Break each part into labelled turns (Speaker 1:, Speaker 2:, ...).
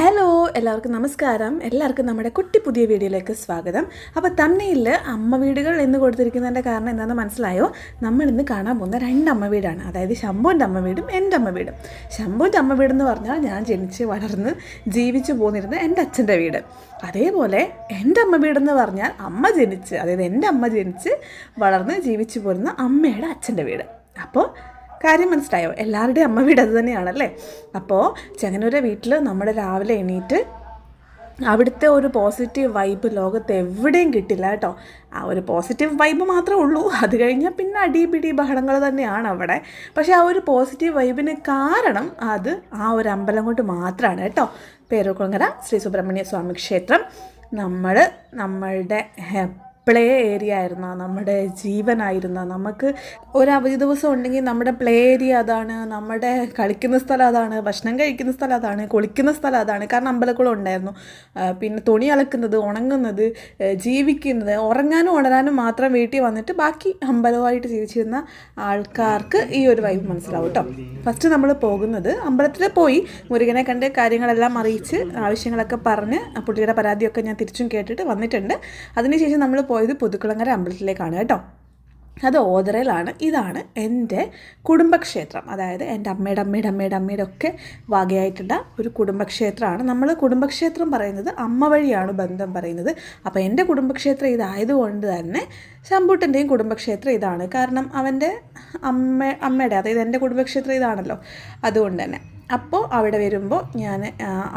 Speaker 1: Hello എല്ലാവർക്കും നമസ്കാരം. എല്ലാവർക്കും നമ്മുടെ കുട്ടി പുതിയ വീഡിയോയിലേക്ക് സ്വാഗതം. അപ്പോൾ തന്നെയിൽ അമ്മ വീടുകൾ എന്ന് കൊടുത്തിരിക്കുന്നതിന്റെ കാരണം എന്താണെന്ന് മനസ്സിലായോ? നമ്മൾ ഇന്ന് കാണാൻ പോകുന്ന രണ്ട് അമ്മ വീടാണ്. അതായത് ശംഭുവിന്റെ അമ്മ വീടും എന്റെ അമ്മ വീടും. ശംഭുവിന്റെ അമ്മ വീടെന്ന് പറഞ്ഞാൽ ഞാൻ ജനിച്ച് വളർന്ന് ജീവിച്ചു പോന്നിരുന്ന എന്റെ അച്ഛന്റെ വീട്. അതേപോലെ എന്റെ അമ്മ വീടെന്ന് പറഞ്ഞാൽ അമ്മ ജനിച്ച് അതായത് എന്റെ അമ്മ ജനിച്ച് വളർന്ന് ജീവിച്ചു പോരുന്ന അമ്മയുടെ അച്ഛന്റെ വീട്. അപ്പോൾ കാര്യം മനസ്സിലായോ? എല്ലാവരുടെയും അമ്മ വീട് അത് തന്നെയാണല്ലേ? അപ്പോൾ ചെങ്ങന്നൂരെ വീട്ടിൽ നമ്മൾ രാവിലെ എണീറ്റ് അവിടുത്തെ ഒരു പോസിറ്റീവ് വൈബ് ലോകത്ത് എവിടെയും കിട്ടില്ല കേട്ടോ. ആ ഒരു പോസിറ്റീവ് വൈബ് മാത്രമേ ഉള്ളൂ. അത് കഴിഞ്ഞാൽ പിന്നെ അടിപിടി ബഹളങ്ങൾ തന്നെയാണ് അവിടെ. പക്ഷേ ആ ഒരു പോസിറ്റീവ് വൈബിന് കാരണം അത് ആ ഒരു അമ്പലം കൊണ്ട് മാത്രമാണ് കേട്ടോ. പേരൂക്കുളങ്ങര ശ്രീ സുബ്രഹ്മണ്യ സ്വാമി ക്ഷേത്രം. നമ്മൾ നമ്മളുടെ പ്ലേ ഏരിയ ആയിരുന്ന നമ്മുടെ ജീവനായിരുന്ന. നമുക്ക് ഒരു അവധി ദിവസം ഉണ്ടെങ്കിൽ നമ്മുടെ പ്ലേ ഏരിയ അതാണ് നമ്മുടെ കളിക്കുന്ന സ്ഥലം അതാണ് ഭക്ഷണം കഴിക്കുന്ന സ്ഥലം അതാണ് കുളിക്കുന്ന സ്ഥലം അതാണ്. കാരണം അമ്പലക്കുളം ഉണ്ടായിരുന്നു. പിന്നെ തുണി അലക്കുന്നത് ഉണങ്ങുന്നത് ജീവിക്കുന്നത് ഉറങ്ങാനും ഉണരാനും മാത്രം വീട്ടിൽ വന്നിട്ട് ബാക്കി അമ്പലമായിട്ട് ജീവിച്ചിരുന്ന ആൾക്കാർക്ക് ഈ ഒരു വൈബ് മനസ്സിലാവും കേട്ടോ ഫസ്റ്റ് നമ്മൾ പോകുന്നത് അമ്പലത്തിൽ പോയി മുരുകനെ കണ്ട് കാര്യങ്ങളെല്ലാം അറിയിച്ച് ആവശ്യങ്ങളൊക്കെ പറഞ്ഞ് പുള്ളിയുടെ പരാതിയൊക്കെ ഞാൻ തിരിച്ചും കേട്ടിട്ട് വന്നിട്ടുണ്ട്. അതിനുശേഷം നമ്മൾ പോയത് പുതുക്കുളങ്ങര അമ്പലത്തിലേക്കാണ് കേട്ടോ. അത് ഓതറയിലാണ്. ഇതാണ് എന്റെ കുടുംബക്ഷേത്രം. അതായത് എന്റെ അമ്മയുടെ അമ്മയുടെ അമ്മയുടെ അമ്മയുടെ ഒക്കെ വകയായിട്ടുള്ള ഒരു കുടുംബക്ഷേത്രമാണ്. നമ്മൾ കുടുംബക്ഷേത്രം പറയുന്നത് അമ്മ വഴിയാണ് ബന്ധം പറയുന്നത്. അപ്പോൾ എന്റെ കുടുംബക്ഷേത്രം ഇതായതുകൊണ്ട് തന്നെ ശമ്പൂട്ടന്റെയും കുടുംബക്ഷേത്രം ഇതാണ്. കാരണം അവന്റെ അമ്മ അമ്മയുടെ അതായത് എന്റെ കുടുംബക്ഷേത്രം ഇതാണല്ലോ. അതുകൊണ്ട് തന്നെ. അപ്പോൾ അവിടെ വരുമ്പോൾ ഞാൻ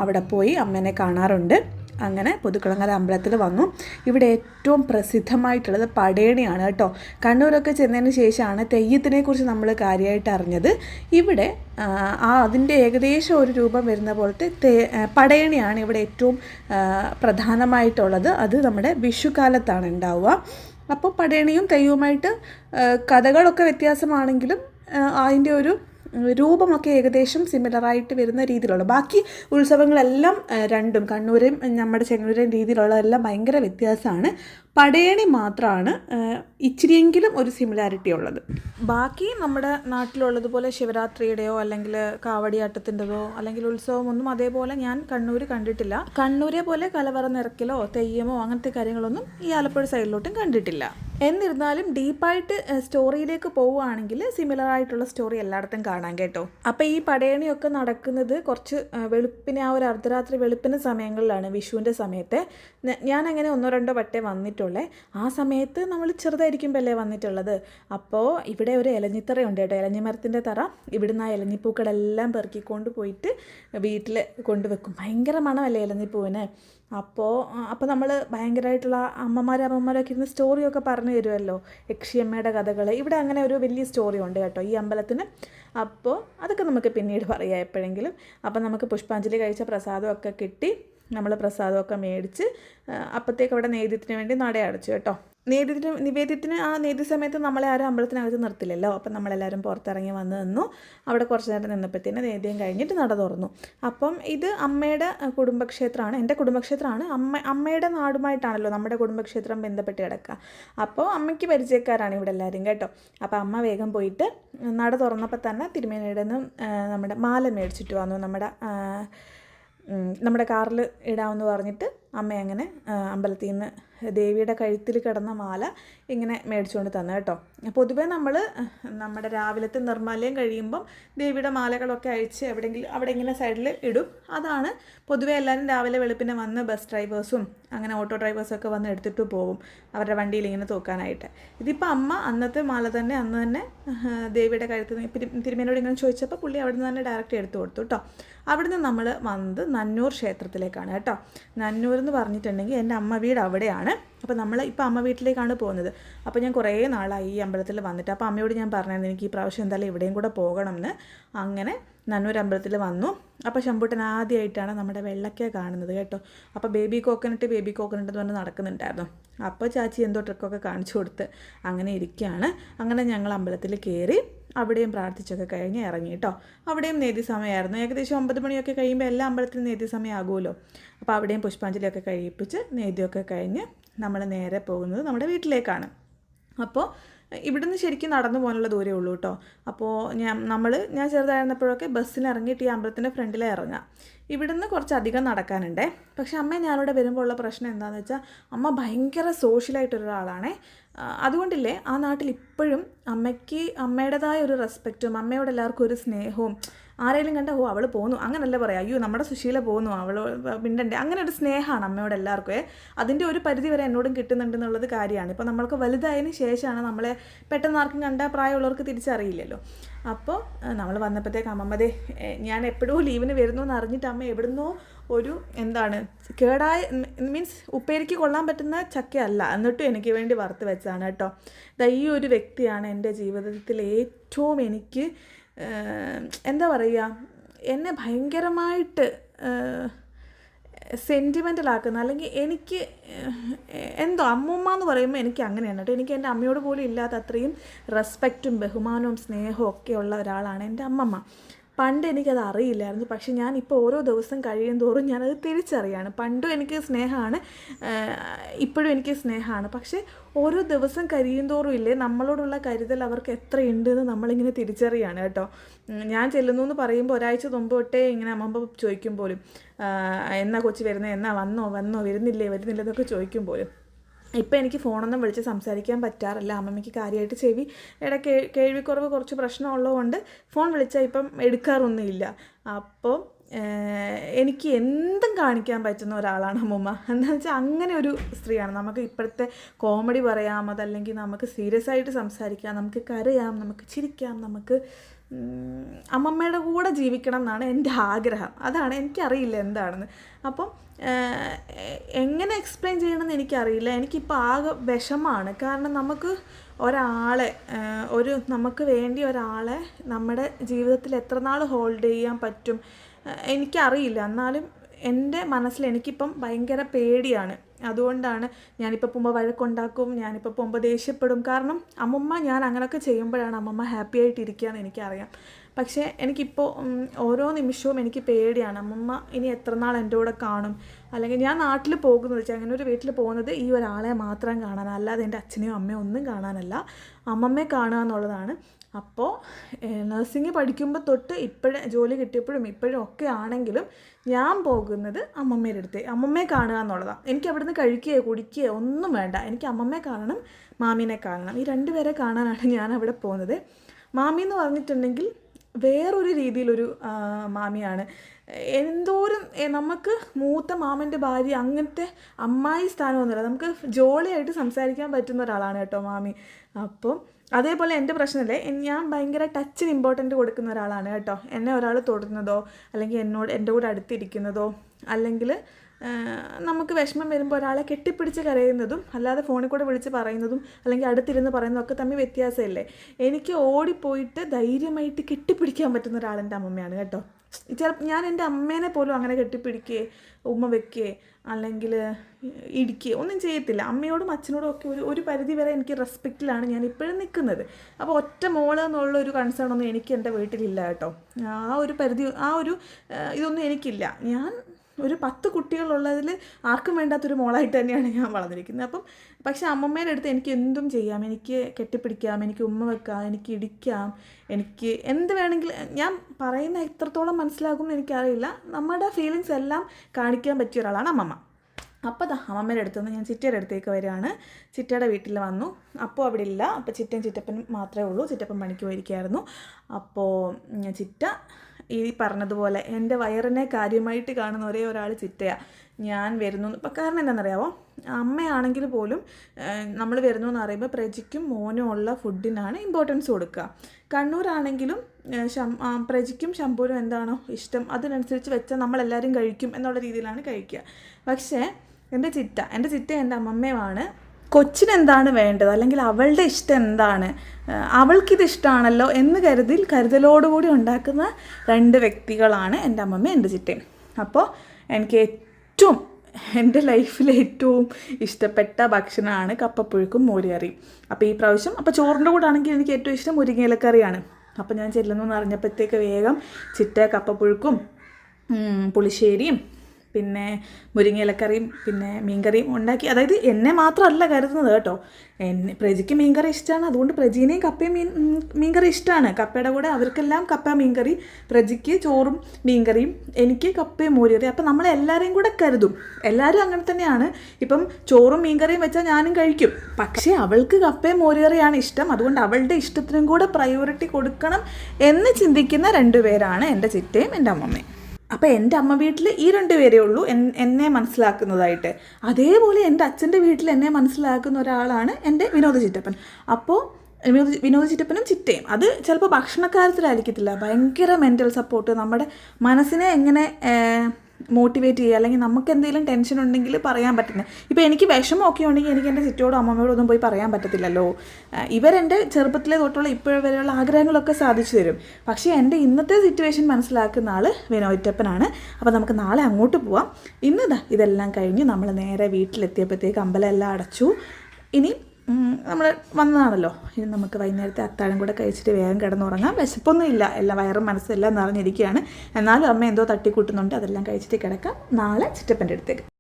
Speaker 1: അവിടെ പോയി അമ്മേനെ കാണാറുണ്ട്. അങ്ങനെ പുതുക്കുളങ്ങര അമ്പലത്തിൽ വന്നു. ഇവിടെ ഏറ്റവും പ്രസിദ്ധമായിട്ടുള്ളത് പടയണിയാണ് കേട്ടോ. കണ്ണൂരൊക്കെ ചെന്നതിന് ശേഷമാണ് തെയ്യത്തിനെ കുറിച്ച് നമ്മൾ കാര്യമായിട്ട് അറിഞ്ഞത്. ഇവിടെ ആ, അതിന്റെ ഏകദേശം ഒരു രൂപം വരുന്ന പോലത്തെ പടയണിയാണ് ഇവിടെ ഏറ്റവും പ്രധാനമായിട്ടുള്ളത്. അത് നമ്മുടെ വിഷുക്കാലത്താണ് ഉണ്ടാവുക. അപ്പോൾ പടയണിയും തെയ്യവുമായിട്ട് കഥകളൊക്കെ വ്യത്യാസമാണെങ്കിലും അതിന്റെ ഒരു രൂപമൊക്കെ ഏകദേശം സിമിലറായിട്ട് വരുന്ന രീതിയിലുള്ള. ബാക്കി ഉത്സവങ്ങളെല്ലാം രണ്ടും കണ്ണൂരും നമ്മുടെ ചെങ്ങന്നൂരും രീതിയിലുള്ളതെല്ലാം ഭയങ്കര വ്യത്യാസമാണ്. പടയണി മാത്രമാണ് ഇച്ചിരിയെങ്കിലും ഒരു സിമിലാരിറ്റി ഉള്ളത്. ബാക്കി നമ്മുടെ നാട്ടിലുള്ളതുപോലെ ശിവരാത്രിയുടെയോ അല്ലെങ്കിൽ കാവടിയാട്ടത്തിന്റെതോ അല്ലെങ്കിൽ ഉത്സവമൊന്നും അതേപോലെ ഞാൻ കണ്ണൂർ കണ്ടിട്ടില്ല. കണ്ണൂരെ പോലെ കലവറ നിറക്കിലോ തെയ്യമോ അങ്ങനത്തെ കാര്യങ്ങളൊന്നും ഈ ആലപ്പുഴ സൈഡിലോട്ടും കണ്ടിട്ടില്ല. എന്നിരുന്നാലും ഡീപ്പായിട്ട് സ്റ്റോറിയിലേക്ക് പോവുകയാണെങ്കിൽ സിമിലർ ആയിട്ടുള്ള സ്റ്റോറി എല്ലായിടത്തും കാണാം കേട്ടോ. അപ്പോൾ ഈ പടയണിയൊക്കെ നടക്കുന്നത് കുറച്ച് വെളുപ്പിന് ആ ഒരു അർദ്ധരാത്രി വെളുപ്പിന് സമയങ്ങളിലാണ് വിഷുവിന്റെ സമയത്ത്. ഞാൻ അങ്ങനെ ഒന്നോ രണ്ടോ വട്ടേ വന്നിട്ടുള്ളേ. ആ സമയത്ത് നമ്മൾ ചെറുതായിരിക്കുമ്പോൾ അല്ലേ വന്നിട്ടുള്ളത്. അപ്പോൾ ഇവിടെ ഒരു ഇലഞ്ഞിത്തറയുണ്ട് കേട്ടോ. ഇലഞ്ഞിമരത്തിന്റെ തറ. ഇവിടുന്ന് ആ ഇലഞ്ഞിപ്പൂക്കളെല്ലാം പെറുക്കിക്കൊണ്ട് പോയിട്ട് വീട്ടിൽ കൊണ്ടുവെക്കും. ഭയങ്കര മണമല്ലേ ഇലഞ്ഞിപ്പൂവിന് അപ്പോൾ അപ്പോൾ നമ്മൾ ഭയങ്കരമായിട്ടുള്ള അമ്മമാരും അമ്മമാരൊക്കെ ഇരുന്ന് സ്റ്റോറിയൊക്കെ പറഞ്ഞു തരുമല്ലോ യക്ഷിയമ്മയുടെ കഥകൾ ഇവിടെ അങ്ങനെ ഒരു വലിയ സ്റ്റോറി ഉണ്ട് കേട്ടോ ഈ അമ്പലത്തിന്. അപ്പോൾ അതൊക്കെ നമുക്ക് പിന്നീട് പറയാം എപ്പോഴെങ്കിലും. അപ്പോൾ നമുക്ക് പുഷ്പാഞ്ജലി കഴിച്ച പ്രസാദമൊക്കെ കിട്ടി. നമ്മൾ പ്രസാദമൊക്കെ മേടിച്ച് അപ്പോഴത്തേക്ക് അവിടെ നേദ്യത്തിന് വേണ്ടി നടയടച്ചു കേട്ടോ. നേദ്യത്തിന് നിവേദ്യത്തിന് ആ നേദ്യ സമയത്ത് നമ്മളെ ആരും അമ്പലത്തിനകത്ത് നിർത്തില്ലല്ലോ. അപ്പം നമ്മളെല്ലാവരും പുറത്തിറങ്ങി വന്ന് നിന്നു. അവിടെ കുറച്ച് നേരം നിന്നപ്പോഴത്തേന് നേദ്യം കഴിഞ്ഞിട്ട് നട തുറന്നു. അപ്പം ഇത് അമ്മയുടെ കുടുംബക്ഷേത്രമാണ്. എന്റെ കുടുംബക്ഷേത്രമാണ്. അമ്മ അമ്മയുടെ നാടുമായിട്ടാണല്ലോ നമ്മുടെ കുടുംബക്ഷേത്രം ബന്ധപ്പെട്ട് കിടക്കുക. അപ്പോൾ അമ്മയ്ക്ക് പരിചയക്കാരാണ് ഇവിടെ എല്ലാവരും കേട്ടോ. അപ്പോൾ അമ്മ വേഗം പോയിട്ട് നട തുറന്നപ്പോൾ തന്നെ തിരുമേനിയുടെ നിന്നും നമ്മുടെ മാല മേടിച്ചിട്ട് വന്നു. നമ്മുടെ നമ്മുടെ കാറിൽ ഇടാമെന്ന് പറഞ്ഞിട്ട് അമ്മ അങ്ങനെ അമ്പലത്തിൽ നിന്ന് ദേവിയുടെ കഴുത്തിൽ കിടന്ന മാല ഇങ്ങനെ മേടിച്ചുകൊണ്ട് തന്നു കേട്ടോ. പൊതുവേ നമ്മൾ നമ്മുടെ രാവിലത്തെ നിർമ്മാല്യം കഴിയുമ്പം ദേവിയുടെ മാലകളൊക്കെ അഴിച്ച് എവിടെയെങ്കിലും അവിടെ ഇങ്ങനെ സൈഡിൽ ഇടും. അതാണ് പൊതുവേ എല്ലാവരും രാവിലെ വെളുപ്പിനെ വന്ന് ബസ് ഡ്രൈവേഴ്സും അങ്ങനെ ഓട്ടോ ഡ്രൈവേഴ്സും ഒക്കെ വന്ന് എടുത്തിട്ട് പോകും അവരുടെ വണ്ടിയിൽ ഇങ്ങനെ തൂക്കാനായിട്ട്. ഇതിപ്പോൾ അമ്മ അന്നത്തെ മാല തന്നെ അന്ന് തന്നെ ദേവിയുടെ കഴുത്ത് തിരുമേനോട് ഇങ്ങനെ ചോദിച്ചപ്പോൾ പുള്ളി അവിടെ നിന്ന് തന്നെ ഡയറക്റ്റ് എടുത്തു കൊടുത്തു കേട്ടോ. അവിടുന്ന് നമ്മൾ വന്നത് നന്നൂർ ക്ഷേത്രത്തിലേക്കാണ് കേട്ടോ. നന്നൂർ എന്ന് പറഞ്ഞിട്ടുണ്ടെങ്കിൽ എന്റെ അമ്മ വീട് അവിടെയാണ്. അപ്പോൾ നമ്മൾ ഇപ്പോൾ അമ്മ വീട്ടിലേക്കാണ് പോകുന്നത്. അപ്പോൾ ഞാൻ കുറേ നാളായി ഈ അമ്പലത്തിൽ വന്നിട്ട്. അപ്പോൾ അമ്മയോട് ഞാൻ പറഞ്ഞായിരുന്നു എനിക്ക് ഈ പ്രാവശ്യം എന്തായാലും ഇവിടെയും കൂടെ പോകണം എന്ന് അങ്ങനെ നന്നൂർ അമ്പലത്തിൽ വന്നു. അപ്പോൾ ശമ്പൂട്ടൻ ആദ്യമായിട്ടാണ് നമ്മുടെ വെള്ളക്ക കാണുന്നത് കേട്ടോ. അപ്പോൾ ബേബി കോക്കനട്ട് ബേബി കോക്കനട്ട് എന്ന് പറഞ്ഞ് നടക്കുന്നുണ്ടായിരുന്നു. അപ്പോൾ ചാച്ചി എന്തോ ട്രിക്കൊക്കെ കാണിച്ചു കൊടുത്ത് അങ്ങനെ ഇരിക്കുകയാണ് അങ്ങനെ ഞങ്ങൾ അമ്പലത്തിൽ കയറി അവിടെയും പ്രാർത്ഥിച്ചൊക്കെ കഴിഞ്ഞ് ഇറങ്ങി കേട്ടോ. അവിടെയും നേതി സമയമായിരുന്നു ഏകദേശം ഒമ്പത് മണിയൊക്കെ കഴിയുമ്പോൾ എല്ലാ അമ്പലത്തിലും നേതി സമയമാകുമല്ലോ അപ്പോൾ അവിടെയും പുഷ്പാഞ്ജലിയൊക്കെ കഴിപ്പിച്ച് നേതിയൊക്കെ കഴിഞ്ഞ് നമ്മൾ നേരെ പോകുന്നത് നമ്മുടെ വീട്ടിലേക്കാണ്. അപ്പോൾ ഇവിടുന്ന് ശരിക്കും നടന്നു പോകാനുള്ള ദൂരമേ ഉള്ളൂ കേട്ടോ. അപ്പോൾ ഞാൻ നമ്മൾ ഞാൻ ചെറുതായിരുന്നപ്പോഴൊക്കെ ബസ്സിന് ഇറങ്ങിയിട്ട് ഈ അമ്പലത്തിന്റെ ഫ്രണ്ടിലേ ഇറങ്ങാം ഇവിടുന്ന് കുറച്ചധികം നടക്കാനുണ്ട്. പക്ഷേ അമ്മ ഞാനിവിടെ വരുമ്പോൾ ഉള്ള പ്രശ്നം എന്താണെന്ന് വെച്ചാൽ അമ്മ ഭയങ്കര സോഷ്യലായിട്ടൊരാളാണേ. അതുകൊണ്ടില്ലേ ആ നാട്ടിൽ ഇപ്പോഴും അമ്മയ്ക്ക് അമ്മയുടേതായ ഒരു റെസ്പെക്റ്റും അമ്മയോട് എല്ലാവർക്കും ഒരു സ്നേഹവും ആരെങ്കിലും കണ്ട ഓ അവൾ പോന്നു. അങ്ങനല്ല പറയാം. അയ്യോ നമ്മുടെ സുശീല പോന്നു അവൾ മിണ്ടണ്ടേ? അങ്ങനെ ഒരു സ്നേഹമാണ് അമ്മയോട് എല്ലാവർക്കും. അതിന്റെ ഒരു പരിധി വരെ എന്നോടും കിട്ടുന്നുണ്ട് എന്നുള്ളത് കാര്യമാണ്. ഇപ്പോൾ നമ്മൾക്ക് വലുതായതിന് ശേഷമാണ് നമ്മളെ പെട്ടെന്ന് ആർക്കും കണ്ട പ്രായമുള്ളവർക്ക് തിരിച്ചറിയില്ലല്ലോ. അപ്പോൾ നമ്മൾ വന്നപ്പോഴത്തേക്ക് അമ്മമ്മതേ ഞാൻ എപ്പോഴും ലീവിന് വരുന്നു എന്ന് അറിഞ്ഞിട്ട് അമ്മ എവിടുന്നോ ഒരു എന്താണ് കേടായ മീൻസ് ഉപ്പേരിക്ക് കൊള്ളാൻ പറ്റുന്ന ചക്കയല്ല. എന്നിട്ടും എനിക്ക് വേണ്ടി വറുത്ത് വെച്ചതാണ് കേട്ടോ. ദാ ഈ ഒരു വ്യക്തിയാണ് എന്റെ ജീവിതത്തിൽ ഏറ്റവും എനിക്ക് എന്താ പറയുക എന്നെ ഭയങ്കരമായിട്ട് സെന്റിമെന്റലാക്കുന്ന അല്ലെങ്കിൽ എനിക്ക് എന്തോ അമ്മൂമ്മ എന്ന് പറയുമ്പോൾ എനിക്ക് അങ്ങനെയാണ് കേട്ടോ. എനിക്ക് എന്റെ അമ്മയോട് പോലും ഇല്ലാത്ത അത്രയും റെസ്പെക്റ്റും ബഹുമാനവും സ്നേഹവും ഒക്കെ ഉള്ള ഒരാളാണ് എന്റെ അമ്മമ്മ. പണ്ട് എനിക്കത് അറിയില്ലായിരുന്നു. പക്ഷെ ഞാൻ ഇപ്പോൾ ഓരോ ദിവസം കഴിയും തോറും ഞാനത് തിരിച്ചറിയാണ്. പണ്ടും എനിക്ക് സ്നേഹമാണ് ഇപ്പോഴും എനിക്ക് സ്നേഹമാണ്. പക്ഷേ ഓരോ ദിവസം കഴിയും തോറും ഇല്ലേ നമ്മളോടുള്ള കരുതൽ അവർക്ക് എത്രയുണ്ട് എന്ന് നമ്മളിങ്ങനെ തിരിച്ചറിയാണ് കേട്ടോ. ഞാൻ ചെല്ലുന്നു എന്ന് പറയുമ്പോൾ ഒരാഴ്ച മുമ്പ് തൊട്ടേ ഇങ്ങനെ അമ്മമ്മ ചോദിക്കും പോലും എന്നാ കൊച്ചു വരുന്നത് എന്നാ വന്നോ വന്നോ വരുന്നില്ലേ വരുന്നില്ല എന്നൊക്കെ ചോദിക്കും പോലും. ഇപ്പം എനിക്ക് ഫോണൊന്നും വിളിച്ച് സംസാരിക്കാൻ പറ്റാറില്ല. അമ്മമ്മയ്ക്ക് കാര്യമായിട്ട് ചെവി ഇടയ്ക്ക് കേൾവിക്കുറവ് കുറച്ച് പ്രശ്നമുള്ളതുകൊണ്ട് ഫോൺ വിളിച്ചാൽ ഇപ്പം എടുക്കാറൊന്നുമില്ല. അപ്പോൾ എനിക്ക് എന്തും കാണിക്കാൻ പറ്റുന്ന ഒരാളാണ് അമ്മമ്മ. എന്താണെന്ന് വെച്ചാൽ അങ്ങനെ ഒരു സ്ത്രീയാണ്. നമുക്ക് ഇപ്പോഴത്തെ കോമഡി പറയാം അതല്ലെങ്കിൽ നമുക്ക് സീരിയസ് ആയിട്ട് സംസാരിക്കാം നമുക്ക് കരയാം നമുക്ക് ചിരിക്കാം നമുക്ക് അമ്മമ്മയുടെ കൂടെ ജീവിക്കണം എന്നാണ് എന്റെ ആഗ്രഹം. അതാണ് എനിക്കറിയില്ല എന്താണെന്ന്. അപ്പം എങ്ങനെ എക്സ്പ്ലെയിൻ ചെയ്യണമെന്ന് എനിക്കറിയില്ല. എനിക്കിപ്പോൾ ആകെ വിഷമാണ് കാരണം നമുക്ക് ഒരാളെ ഒരു നമുക്ക് വേണ്ടി ഒരാളെ നമ്മുടെ ജീവിതത്തിൽ എത്ര നാൾ ഹോൾഡ് ചെയ്യാൻ പറ്റും എനിക്കറിയില്ല. എന്നാലും എന്റെ മനസ്സിൽ എനിക്കിപ്പം ഭയങ്കര പേടിയാണ്. അതുകൊണ്ടാണ് ഞാനിപ്പോൾ പോകുമ്പോൾ വഴക്കുണ്ടാക്കും ഞാനിപ്പോൾ പോകുമ്പോൾ ദേഷ്യപ്പെടും. കാരണം അമ്മമ്മ ഞാൻ അങ്ങനെയൊക്കെ ചെയ്യുമ്പോഴാണ് അമ്മമ്മ ഹാപ്പി ആയിട്ടിരിക്കുക എന്ന് എനിക്കറിയാം. പക്ഷേ എനിക്കിപ്പോൾ ഓരോ നിമിഷവും എനിക്ക് പേടിയാണ്. അമ്മമ്മ ഇനി എത്ര നാൾ എന്റെ കൂടെ കാണും? അല്ലെങ്കിൽ ഞാൻ നാട്ടിൽ പോകുന്നത് അങ്ങനെ ഒരു വീട്ടിൽ പോകുന്നത് ഈ ഒരാളെ മാത്രം കാണാൻ അല്ലാതെ എന്റെ അച്ഛനെയും അമ്മയോ ഒന്നും കാണാനല്ല. അമ്മമ്മയെ കാണുക എന്നുള്ളതാണ്. അപ്പോൾ നഴ്സിംഗ് പഠിക്കുമ്പോൾ തൊട്ട് ഇപ്പോഴും ജോലി കിട്ടിയപ്പോഴും ഇപ്പോഴും ഒക്കെ ആണെങ്കിലും ഞാൻ പോകുന്നത് അമ്മമ്മയുടെ അടുത്ത്. അമ്മമ്മയെ കാണുക എന്നുള്ളതാണ് എനിക്ക് അവിടുന്ന് കഴിക്കുകയോ കുടിക്കുകയോ ഒന്നും വേണ്ട. എനിക്ക് അമ്മമ്മയെ കാണണം മാമീനെ കാണണം. ഈ രണ്ടുപേരെ കാണാനാണ് ഞാൻ അവിടെ പോകുന്നത്. മാമി എന്ന് പറഞ്ഞിട്ടുണ്ടെങ്കിൽ വേറൊരു രീതിയിലൊരു മാമിയാണ്. എന്തോരം നമുക്ക് മൂത്ത മാമന്റെ ഭാര്യ അങ്ങനത്തെ അമ്മായി സ്ഥാനമൊന്നുമില്ല നമുക്ക് ജോളിയായിട്ട് സംസാരിക്കാൻ പറ്റുന്ന ഒരാളാണ് കേട്ടോ മാമി. അപ്പം അതേപോലെ എന്റെ പ്രശ്നമല്ലേ ഞാൻ ഭയങ്കര ടച്ചിന് ഇമ്പോർട്ടന്റ് കൊടുക്കുന്ന ഒരാളാണ് കേട്ടോ. എന്നെ ഒരാൾ തൊടുന്നതോ അല്ലെങ്കിൽ എന്നോട് എന്റെ കൂടെ അടുത്തിരിക്കുന്നതോ അല്ലെങ്കിൽ നമുക്ക് വിഷമം വരുമ്പോൾ ഒരാളെ കെട്ടിപ്പിടിച്ച് കരയുന്നതും അല്ലാതെ ഫോണിൽ കൂടെ വിളിച്ച് പറയുന്നതും അല്ലെങ്കിൽ അടുത്തിരുന്ന് പറയുന്നതൊക്കെ തമ്മിൽ വ്യത്യാസമല്ലേ? എനിക്ക് ഓടിപ്പോയിട്ട് ധൈര്യമായിട്ട് കെട്ടിപ്പിടിക്കാൻ പറ്റുന്ന ഒരാളെന്റെ അമ്മമ്മയാണ് കേട്ടോ. ചില ഞാൻ എന്റെ അമ്മേനെ പോലും അങ്ങനെ കെട്ടിപ്പിടിക്കുകയെ ഉമ്മ വെക്കുകയെ അല്ലെങ്കിൽ ഇടിക്കുകയോ ഒന്നും ചെയ്യത്തില്ല. അമ്മയോടും അച്ഛനോടും ഒക്കെ ഒരു ഒരു പരിധി വരെ എനിക്ക് റെസ്പെക്റ്റിലാണ് ഞാൻ ഇപ്പോഴും നിൽക്കുന്നത്. അപ്പോൾ ഒറ്റ മോൾ എന്നുള്ള ഒരു കൺസേൺ ഒന്നും എനിക്ക് എന്റെ വീട്ടിലില്ല കേട്ടോ. ആ ഒരു പരിധി ആ ഒരു ഇതൊന്നും എനിക്കില്ല. ഞാൻ ഒരു പത്ത് കുട്ടികളുള്ളതിൽ ആർക്കും വേണ്ടാത്തൊരു മോളായിട്ട് തന്നെയാണ് ഞാൻ വളർന്നിരിക്കുന്നത്. അപ്പം പക്ഷേ അമ്മമ്മേടെ അടുത്ത് എനിക്ക് എന്തും ചെയ്യാം. എനിക്ക് കെട്ടിപ്പിടിക്കാം എനിക്ക് ഉമ്മ വെക്കാം എനിക്ക് ഇടിക്കാം എനിക്ക് എന്ത് വേണമെങ്കിലും ഞാൻ പറയുന്ന എത്രത്തോളം മനസ്സിലാകും എനിക്കറിയില്ല. നമ്മുടെ ഫീലിങ്സ് എല്ലാം കാണിക്കാൻ പറ്റിയ ഒരാളാണ് അമ്മമ്മ. അപ്പോൾ ദാ അടുത്ത് നിന്ന് ഞാൻ ചിറ്റയുടെ അടുത്തേക്ക് വരികയാണ്. ചിറ്റയുടെ വീട്ടിൽ വന്നു. അപ്പോൾ അവിടെ ഇല്ല. അപ്പോൾ ചിറ്റയും ചിറ്റപ്പനും മാത്രമേ ഉള്ളൂ. ചിറ്റപ്പൻ പണിക്ക് പോയിരിക്കുകയായിരുന്നു. അപ്പോൾ ചിറ്റ ഈ പറഞ്ഞതുപോലെ എന്റെ വയറിനെ കാര്യമായിട്ട് കാണുന്ന ഒരേ ഒരാൾ ചിറ്റയാണ് ഞാൻ വരുന്നു. ഇപ്പം കാരണം എന്താണെന്നറിയാമോ അമ്മയാണെങ്കിൽ പോലും നമ്മൾ വരുന്നു എന്ന് പറയുമ്പോൾ പ്രജിക്കും മോനും ഉള്ള ഫുഡിനാണ് ഇമ്പോർട്ടൻസ് കൊടുക്കുക. കണ്ണൂരാണെങ്കിലും പ്രജിക്കും ശംഭൂരും എന്താണോ ഇഷ്ടം അതിനനുസരിച്ച് വെച്ചാൽ നമ്മളെല്ലാവരും കഴിക്കും എന്നുള്ള രീതിയിലാണ് കഴിക്കുക. പക്ഷേ എന്റെ ചിറ്റ എന്റെ ചിറ്റ എന്റെ അമ്മമ്മയുമാണ് കൊച്ചിനെന്താണ് വേണ്ടത്? അല്ലെങ്കിൽ അവളുടെ ഇഷ്ടം എന്താണ്? അവൾക്കിത് ഇഷ്ടമാണല്ലോ എന്ന് കരുതിൽ കരുതലോടുകൂടി ഉണ്ടാക്കുന്ന രണ്ട് വ്യക്തികളാണ് എന്റെ അമ്മമ്മ എന്റെ ചിറ്റയും. അപ്പോൾ എനിക്ക് ഏറ്റവും എന്റെ ലൈഫിലെ ഏറ്റവും ഇഷ്ടപ്പെട്ട ഭക്ഷണമാണ് കപ്പപ്പുഴുക്കും മോരുകറിയും. അപ്പോൾ ഈ പ്രാവശ്യം അപ്പോൾ ചോറിന്റെ കൂടെ ആണെങ്കിൽ എനിക്ക് ഏറ്റവും ഇഷ്ടം മുരിങ്ങയിലക്കറിയാണ്. അപ്പോൾ ഞാൻ ചെല്ലുന്നു എന്ന് അറിഞ്ഞപ്പോഴത്തേക്ക് വേഗം ചിറ്റ കപ്പപ്പുഴുക്കും പുളിശ്ശേരിയും പിന്നെ മുരിങ്ങയിലക്കറിയും പിന്നെ മീൻകറിയും ഉണ്ടാക്കി. അതായത് എന്നെ മാത്രമല്ല കരുതുന്നത് കേട്ടോ. എന്നെ പ്രജിക്ക് മീൻകറി ഇഷ്ടമാണ് അതുകൊണ്ട് പ്രജീനെയും കപ്പയും മീൻ മീൻകറി ഇഷ്ടമാണ് കപ്പയുടെ കൂടെ അവർക്കെല്ലാം കപ്പ മീൻകറി പ്രജിക്ക് ചോറും മീൻകറിയും എനിക്ക് കപ്പയും മോരുകറി അപ്പം നമ്മൾ എല്ലാവരെയും കൂടെ കരുതും. എല്ലാവരും അങ്ങനെ തന്നെയാണ്. ഇപ്പം ചോറും മീൻകറിയും വെച്ചാൽ ഞാനും കഴിക്കും. പക്ഷേ അവൾക്ക് കപ്പയും മോരുകറിയാണ് ഇഷ്ടം. അതുകൊണ്ട് അവളുടെ ഇഷ്ടത്തിനും കൂടെ പ്രയോറിറ്റി കൊടുക്കണം എന്ന് ചിന്തിക്കുന്ന രണ്ടുപേരാണ് എന്റെ ചിറ്റയും എന്റെ അമ്മമ്മയും. അപ്പോൾ എന്റെ അമ്മ വീട്ടിൽ ഈ രണ്ട് പേരേ ഉള്ളൂ എന്നെ മനസ്സിലാക്കുന്നതായിട്ട്. അതേപോലെ എന്റെ അച്ഛന്റെ വീട്ടിൽ എന്നെ മനസ്സിലാക്കുന്ന ഒരാളാണ് എന്റെ വിനോദ ചിറ്റപ്പൻ. അപ്പോൾ വിനോദ വിനോദ ചിറ്റപ്പനും ചിറ്റയും. അത് ചിലപ്പോൾ ഭക്ഷണക്കാര്യത്തിലായിരിക്കത്തില്ല. ഭയങ്കര മെന്റൽ സപ്പോർട്ട് നമ്മുടെ മനസ്സിനെ എങ്ങനെ മോട്ടിവേറ്റ് ചെയ്യുക. അല്ലെങ്കിൽ നമുക്ക് എന്തെങ്കിലും ടെൻഷൻ ഉണ്ടെങ്കിൽ പറയാൻ പറ്റുന്നത്. ഇപ്പോൾ എനിക്ക് വിഷമമൊക്കെ ഉണ്ടെങ്കിൽ എനിക്ക് എന്റെ ചുറ്റോടും അമ്മമ്മയോടും ഒന്നും പോയി പറയാൻ പറ്റത്തില്ലല്ലോ. ഇവരെന്റെ ചെറുപ്പത്തിലെ തൊട്ടുള്ള ഇപ്പോഴും വരെയുള്ള ആഗ്രഹങ്ങളൊക്കെ സാധിച്ചു തരും. പക്ഷേ എന്റെ ഇന്നത്തെ സിറ്റുവേഷൻ മനസ്സിലാക്കുന്ന ആൾ വിനോറ്റപ്പനാണ് അപ്പോൾ നമുക്ക് നാളെ അങ്ങോട്ട് പോവാം. ഇന്ന് ഇതെല്ലാം കഴിഞ്ഞ് നമ്മൾ നേരെ വീട്ടിലെത്തിയപ്പോഴത്തേക്ക് അമ്പലം എല്ലാം അടച്ചു. ഇനി നമ്മൾ വന്നതാണല്ലോ. ഇനി നമുക്ക് വൈകുന്നേരത്തെ അത്താഴം കൂടെ കഴിച്ചിട്ട് വേഗം കിടന്നുറങ്ങാം. വിശപ്പൊന്നും ഇല്ല എല്ലാം വയറും മനസ്സും എല്ലാം നിറഞ്ഞിരിക്കുകയാണ്. എന്നാലും അമ്മ എന്തോ തട്ടിക്കൂട്ടുന്നുണ്ട്. അതെല്ലാം കഴിച്ചിട്ട് കിടക്കാം. നാളെ ചിറ്റപ്പന്റെ അടുത്തേക്ക്.